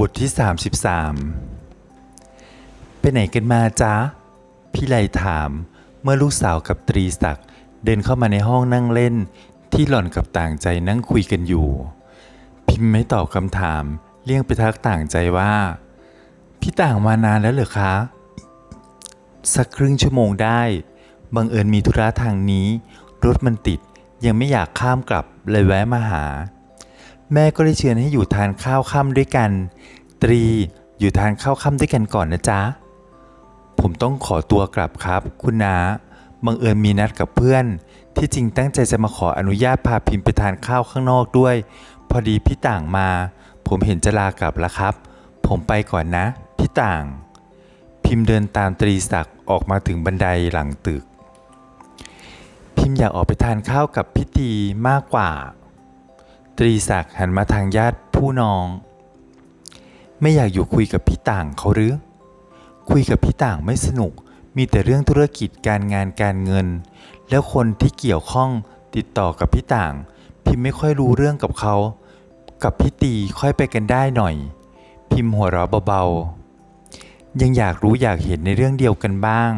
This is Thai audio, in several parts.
บทที่ 33 ไปไหนกันมาจ๊ะ พี่ไลถามเมื่อลูกสาวกับตรีศักดิ์เดินเข้ามาในห้องนั่งเล่น ที่หล่อนกับต่างใจนั่งคุยกันอยู่ พิมพ์ไม่ตอบคำถามเลี่ยงไปทักต่างใจว่า พี่ต่างมานานแล้วเหรอคะ สักครึ่งชั่วโมงได้ บังเอิญมีธุระทางนี้ รถมันติดยังไม่อยากข้ามกลับเลยแวะมาหา แม่ก็ได้เชิญให้อยู่ทานข้าวค่ำด้วยกัน ตรีอยู่ทานข้าวค่ำด้วยกันก่อนนะจ๊ะ ผมต้องขอตัวกลับครับ คุณนาบังเอิญมีนัดกับเพื่อน ที่จริงตั้งใจจะมาขออนุญาตพาพิมพ์ไปทานข้าวข้างนอกด้วย พอดีพี่ต่างมา ผมเห็นจะลากลับแล้วครับ ผมไปก่อนนะ พี่ต่าง พิมพ์เดินตามตรีศักดิ์ออกมาถึงบันไดหลังตึก พิมพ์อยากออกไปทานข้าวกับพี่ตีมากกว่า ตรีศักดิ์หันมาทางญาติผู้น้อง ไม่อยากอยู่คุยกับพี่ต่างเขาหรือ คุยกับพี่ต่างไม่สนุก มีแต่เรื่องธุรกิจการงานการเงิน แล้วคนที่เกี่ยวข้องติดต่อกับพี่ต่าง พิมพ์ไม่ค่อยรู้เรื่องกับเขา กับพี่ตีค่อยไปกันได้หน่อย พิมพ์หัวเราะเบาๆ ยังอยากรู้อยากเห็นในเรื่องเดียวกันบ้าง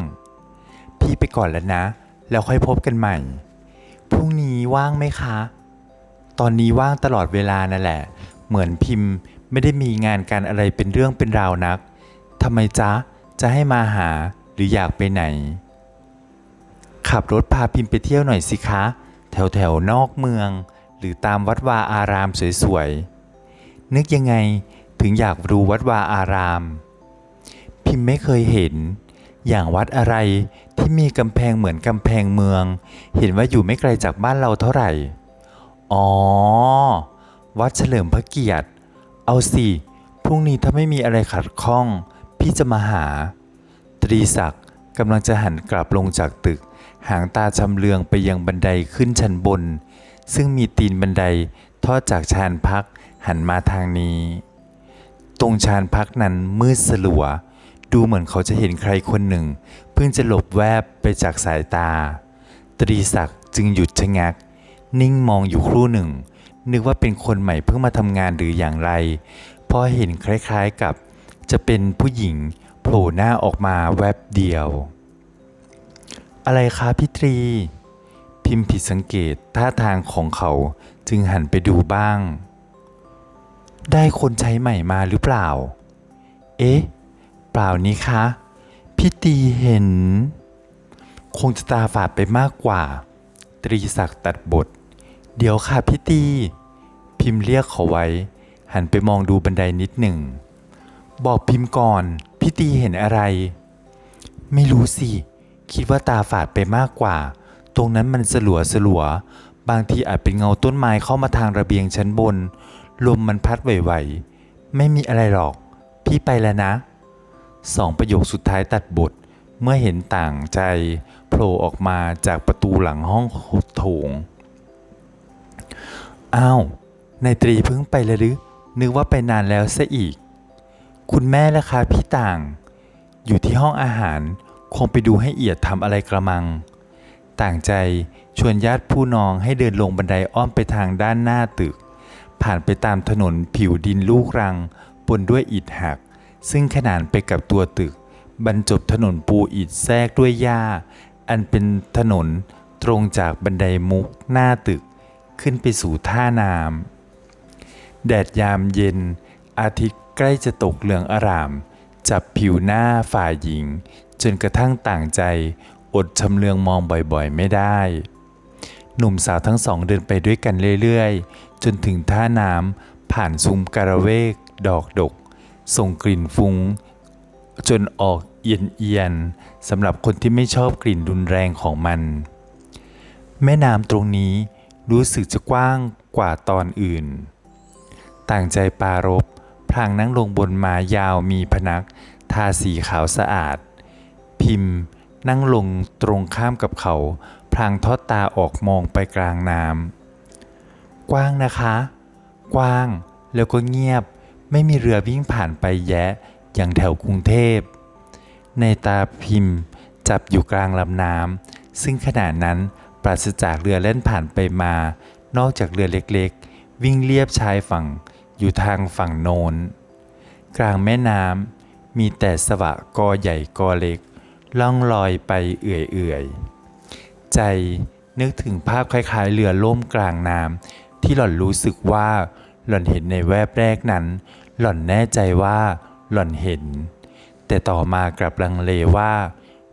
พี่ไปก่อนแล้วนะ แล้วค่อยพบกันใหม่ พรุ่งนี้ว่างไหมคะ ตอนนี้ว่างตลอดเวลานั่นแหละ เหมือนพิมพ์ไม่ได้มีงานการอะไรเป็นเรื่องเป็นราวนักทำไมจ๊ะ จะให้มาหาหรืออยากไปไหน ขับรถพาพิมพ์ไปเที่ยวหน่อยสิคะ แถวแถวๆนอกเมือง หรือตามวัดวาอารามสวยๆ นึกยังไงถึงอยากรู้วัดวาอาราม พิมพ์ไม่เคยเห็น อย่างวัดอะไรที่มีกำแพงเหมือนกำแพงเมือง เห็นว่าอยู่ไม่ไกลจากบ้านเราเท่าไหร่ อ๋อ วัดเฉลิมพระเกียรติ เอาสิ พรุ่งนี้ถ้าไม่มีอะไรขัดข้อง พี่จะมาหา ตรีศักดิ์กำลังจะหันกลับลงจากตึก หางตาชำเลืองไปยังบันไดขึ้นชั้นบน ซึ่งมีตีนบันไดทอดจากชานพักหันมาทางนี้ ตรงชานพักนั้นมืดสลัว ดูเหมือนเขาจะเห็นใครคนหนึ่ง เพิ่งจะหลบแวบไปจากสายตา ตรีศักดิ์จึงหยุดชะงัก นิ่งมองอยู่ครู่หนึ่ง นึกว่าเป็นคนใหม่เพิ่งมาทำงานหรืออย่างไรพราะเห็นคล้ายๆกับ จะเป็นผู้หญิงโผล่หน้าออกมาแวบเดียว อะไรคะพี่ตรี พิมพ์ผิดสังเกตท่าทางของเขาจึงหันไปดูบ้าง ได้คนใช้ใหม่มาหรือเปล่า เอ๊ะ เปล่านี้คะ พี่ตีเห็น คงจะตาฝาดไปมากกว่า ตรีศักดิ์ตัดบท เดี๋ยวค่ะพี่ตี พิมพ์เรียกเขาไว้ หันไปมองดูบันไดนิดหนึ่ง บอกพิมพ์ก่อน พี่ตีเห็นอะไร ไม่รู้สิ คิดว่าตาฝาดไปมากกว่า ตรงนั้นมันสลัวสลัว บางทีอาจเป็นเงาต้นไม้เข้ามาทางระเบียงชั้นบน ลมมันพัดไหวๆ ไม่มีอะไรหรอก พี่ไปแล้วนะ สองประโยคสุดท้ายตัดบท เมื่อเห็นต่างใจโผล่ออกมาจากประตูหลังห้องโถง อ้าว นายตรีเพิ่งไปเลยหรือ นึกว่าไปนานแล้วซะอีก คุณแม่ล่ะคะพี่ต่าง อยู่ที่ห้องอาหารคงไปดูให้เอียดทำอะไรกระมัง ต่างใจชวนญาติผู้น้องให้เดินลงบันไดอ้อมไปทางด้านหน้าตึก ผ่านไปตามถนนผิวดินลูกรังบนด้วยอิฐหัก ซึ่งขนานไปกับตัวตึก บรรจบถนนปูอิฐแทรกด้วยหญ้า อันเป็นถนนตรงจากบันไดมุกหน้าตึก ขึ้นไปสู่ท่าน้ำแดดยามเย็น อาทิตย์ใกล้จะตกเหลืองอาราม จับผิวหน้าฝ่ายหญิง จนกระทั่งต่างใจ อดชำเลืองมองบ่อยๆไม่ได้ หนุ่มสาวทั้งสองเดินไปด้วยกันเรื่อยๆ จนถึงท่าน้ำผ่านซุ้มการะเวก ดอกดก ส่งกลิ่นฟุง้ง จนออกเอียนๆสำหรับคนที่ไม่ชอบกลิ่นรุนแรงของมัน แม่น้ำตรงนี้ รู้สึกจะกว้างกว่าตอนอื่น ต่างใจปารบพลางนั่งลงบนม้ายาวมีพนัก ทาสีขาวสะอาด พิมพ์นั่งลงตรงข้ามกับเขา พลางทอดตาออกมองไปกลางน้ำกว้างนะคะ กว้างแล้วก็เงียบ ไม่มีเรือวิ่งผ่านไปแยะอย่างแถวกรุงเทพ ในตาพิมพ์จับอยู่กลางลำน้ำซึ่งขณะนั้น ปราศจากเรือเล่นผ่านไปมา นอกจากเรือเล็กๆ วิ่งเลียบชายฝั่งอยู่ทางฝั่งโน้น กลางแม่น้ำมีแต่สวะกอใหญ่กอเล็ก ล่องลอยไปเอื่อยๆ ใจนึกถึงภาพคล้ายๆ เรือล่มกลางน้ำที่หล่อนรู้สึกว่าหล่อนเห็นในแวบแรกนั้น หล่อนแน่ใจว่าหล่อนเห็น แต่ต่อมากลับลังเลว่า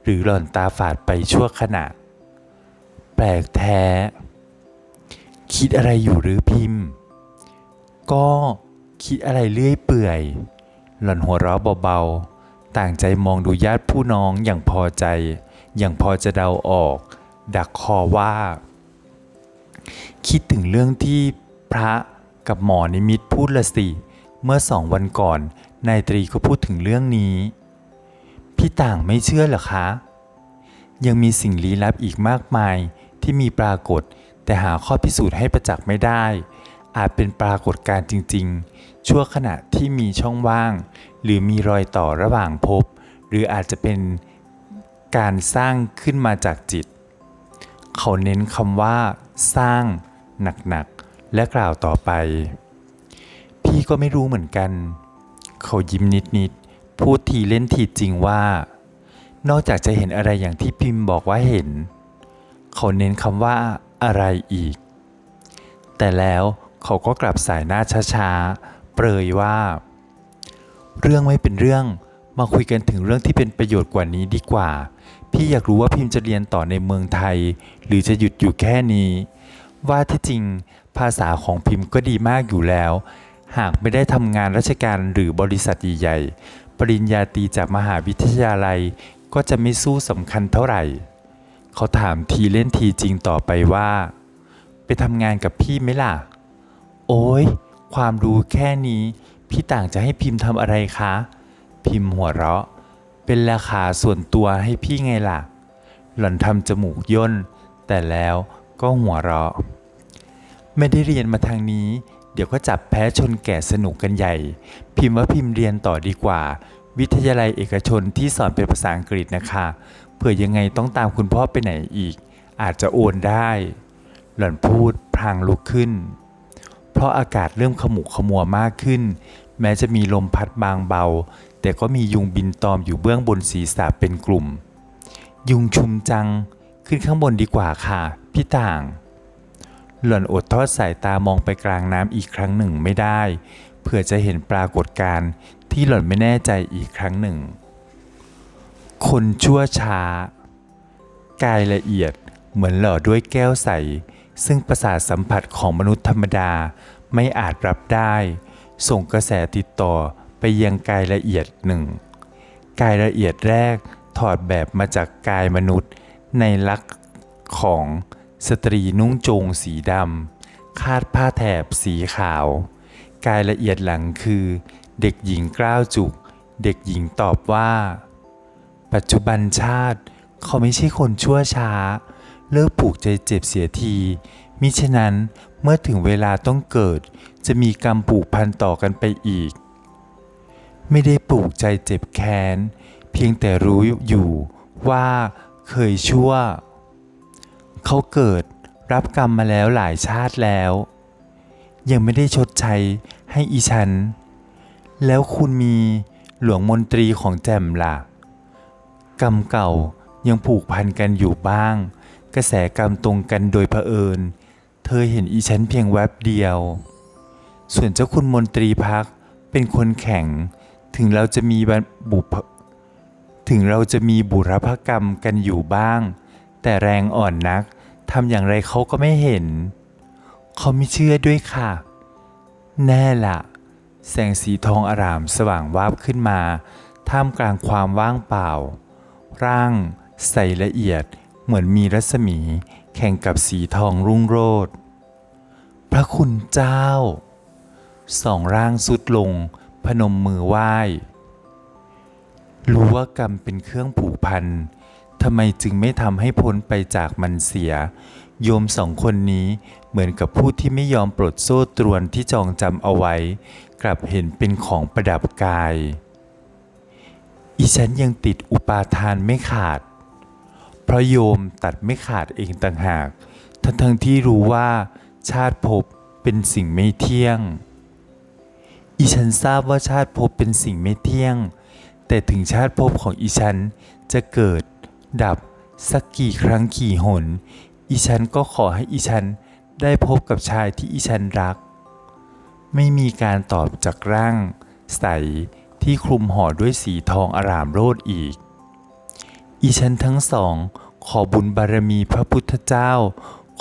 หรือหล่อนตาฝาดไปชั่วขณะ ปลกแท้ คิดอะไรอยู่หรือพิมพ์ ก็คิดอะไรเลื่อยเปื่อย หล่อนหัวเราะเบาๆ ต่างใจมองดูญาติผู้น้องอย่างพอใจ อย่างพอจะเดาออก ดักคอว่า คิดถึงเรื่องที่พระกับหมอนิมิตพูดละสิ เมื่อสองวันก่อน นายตรีก็พูดถึงเรื่องนี้ พี่ต่างไม่เชื่อหรอคะ ยังมีสิ่งลี้ลับอีกมากมาย ที่มีปรากฏ แต่หาข้อพิสูจน์ให้ประจักษ์ไม่ได้ อาจเป็นปรากฏการณ์จริง ๆ ชั่วขณะที่มีช่องว่าง หรือมีรอยต่อระหว่างภพหรืออาจจะเป็นการสร้างขึ้นมาจากจิต เขาเน้นคำว่า สร้างหนักๆ และกล่าวต่อไป พี่ก็ไม่รู้เหมือนกัน เขายิ้มนิดๆ พูดทีเล่นทีจริงว่า นอกจากจะเห็นอะไรอย่างที่พิมพ์บอกว่าเห็น เขาเน้นคำว่าอะไรอีก แต่แล้วเขาก็กลับสายหน้าช้าๆ เปรยว่า เรื่องไม่เป็นเรื่อง มาคุยกันถึงเรื่องที่เป็นประโยชน์กว่านี้ดีกว่า พี่อยากรู้ว่าพิมพ์จะเรียนต่อในเมืองไทย หรือจะหยุดอยู่แค่นี้ ว่าที่จริงภาษาของพิมพ์ก็ดีมากอยู่แล้ว หากไม่ได้ทำงานราชการหรือบริษัทใหญ่ๆ ปริญญาตรีจากมหาวิทยาลัยก็จะไม่สู้สำคัญเท่าไหร่ เขาถามทีเล่นทีจริงต่อไปว่า ไปทำงานกับพี่ไหมล่ะ โอ้ยความรู้แค่นี้ พี่ต่างจะให้พิมพ์ทำอะไรคะ พิมพ์หัวเราะ เป็นราคาส่วนตัวให้พี่ไงล่ะ หล่อนทำจมูกย่น แต่แล้วก็หัวเราะ ไม่ได้เรียนมาทางนี้ เดี๋ยวก็จับแพ้ชนแก่สนุกกันใหญ่ พิมพ์ว่าพิมพ์เรียนต่อดีกว่า วิทยาลัยเอกชนที่สอนเป็นภาษาอังกฤษนะคะ เผื่อยังไงต้องตามคุณพ่อไปไหนอีก อาจจะโอนได้ หล่อนพูดพลางลุกขึ้น เพราะอากาศเริ่มขมุกขมัวมากขึ้น แม้จะมีลมพัดบางเบา แต่ก็มียุงบินตอมอยู่เบื้องบนศีรษะเป็นกลุ่ม ยุงชุมจังขึ้นข้างบนดีกว่าค่ะพี่ต่าง หล่อนอดทอดสายตามองไปกลางน้ำอีกครั้งหนึ่งไม่ได้ เพื่อจะเห็นปรากฏการณ์ที่หล่อนไม่แน่ใจอีกครั้งหนึ่ง คนชั่วช้า กายละเอียดเหมือนหล่อด้วยแก้วใส ซึ่งประสาทสัมผัสของมนุษย์ธรรมดาไม่อาจรับได้ ส่งกระแสติดต่อไปยังกายละเอียดหนึ่งกายละเอียดแรกถอดแบบมาจากกายมนุษย์ ในลักษณ์ของสตรีนุ่งโจงสีดำคาดผ้าแถบสีขาว กายละเอียดหลังคือ เด็กหญิงกล้าวจุก เด็กหญิงตอบว่า ปัจจุบันชาติ เขาไม่ใช่คนชั่วช้า เลิกผูกใจเจ็บเสียที มิฉะนั้นเมื่อถึงเวลาต้องเกิด จะมีกรรมผูกพันต่อกันไปอีก ไม่ได้ปลูกใจเจ็บแค้น เพียงแต่รู้อยู่ว่าเคยชั่ว เขาเกิดรับกรรมมาแล้วหลายชาติแล้ว ยังไม่ได้ชดใช้ให้อีฉัน แล้วคุณมีหลวงมนตรีของแจ่มล่ะ กรรมเก่ายังผูกพันกันอยู่บ้าง กระแสกรรมตรงกันโดยเผอิญ เธอเห็นอีฉันเพียงแวบเดียว ส่วนเจ้าคุณมนตรีพักเป็นคนแข็ง ถึงเราจะมีบุพถึงเราจะมีบุรพกรรมกันอยู่บ้าง แต่แรงอ่อนนักทำอย่างไรเขาก็ไม่เห็น เขาไม่เชื่อด้วยค่ะ แน่ละแสงสีทองอารามสว่างวาบขึ้นมา ท่ามกลางความว่างเปล่า ร่าง ใสละเอียด เหมือนมีรัศมี แข่งกับสีทองรุ่งโรจน์พระคุณเจ้า สองร่างสุดลง พนมมือไหว้ รู้ว่ากรรมเป็นเครื่องผูกพันทำไมจึงไม่ทำให้พ้นไปจากมันเสีย โยมสองคนนี้เหมือนกับผู้ที่ไม่ยอมปลดโซ่ตรวนที่จองจำเอาไว้ กลับเห็นเป็นของประดับกาย อีฉันยังติดอุปาทานไม่ขาด เพราะโยมตัดไม่ขาดเองต่างหาก ทั้งทั้งๆที่รู้ว่าชาติภพเป็นสิ่งไม่เที่ยงออีฉันทราบว่าชาติภพเป็นสิ่งไม่เที่ยง แต่ถึงชาติภพของอีฉันจะเกิด ดับสักกี่ครั้งกี่หน อีฉันก็ขอให้อีฉันได้พบกับชายที่อีฉันรัก ไม่มีการตอบจากร่าง ใส ที่คลุมห่อด้วยสีทองอารามโรดอีก อีฉันทั้งสอง ขอบุญบารมีพระพุทธเจ้า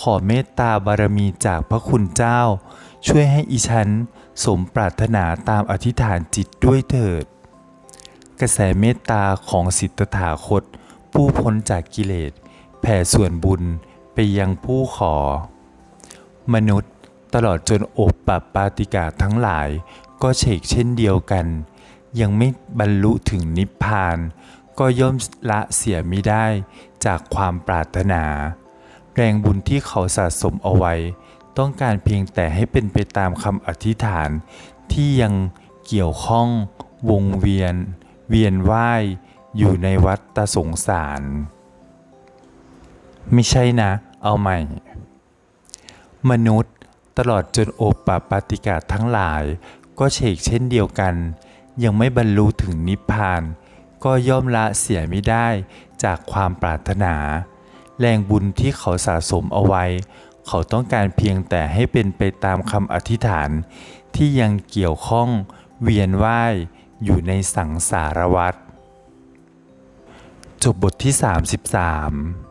ขอเมตตาบารมีจากพระคุณเจ้า ช่วยให้อีฉันสมปรารถนาตามอธิษฐานจิตด้วยเถิด กระแสเมตตาของสิทธถาคต ผู้พ้นจากกิเลส แผ่ส่วนบุญไปยังผู้ขอ มนุษย์ตลอดจนอบปับปาติกาทั้งหลายก็เฉกเช่นเดียวกัน ยังไม่บรรลุถึงนิพพาน ก็ย่อมละเสียไม่ได้จากความปรารถนา แรงบุญที่เขาสะสมเอาไว้ ต้องการเพียงแต่ให้เป็นไปตามคำอธิษฐาน ที่ยังเกี่ยวข้องวงเวียน เวียนว่ายอยู่ในวัฏสงสาร ไม่ใช่นะ เอาใหม่ มนุษย์ตลอดจนโอปปาปาติกาทั้งหลาย ก็เฉกเช่นเดียวกัน ยังไม่บรรลุถึงนิพพาน ก็ย่อมละเสียไม่ได้จากความปรารถนา แรงบุญที่เขาสะสมเอาไว้ เขาต้องการเพียงแต่ให้เป็นไปตามคำอธิษฐาน ที่ยังเกี่ยวข้องเวียนว่ายอยู่ในสังสารวัฏจบบทที่ 33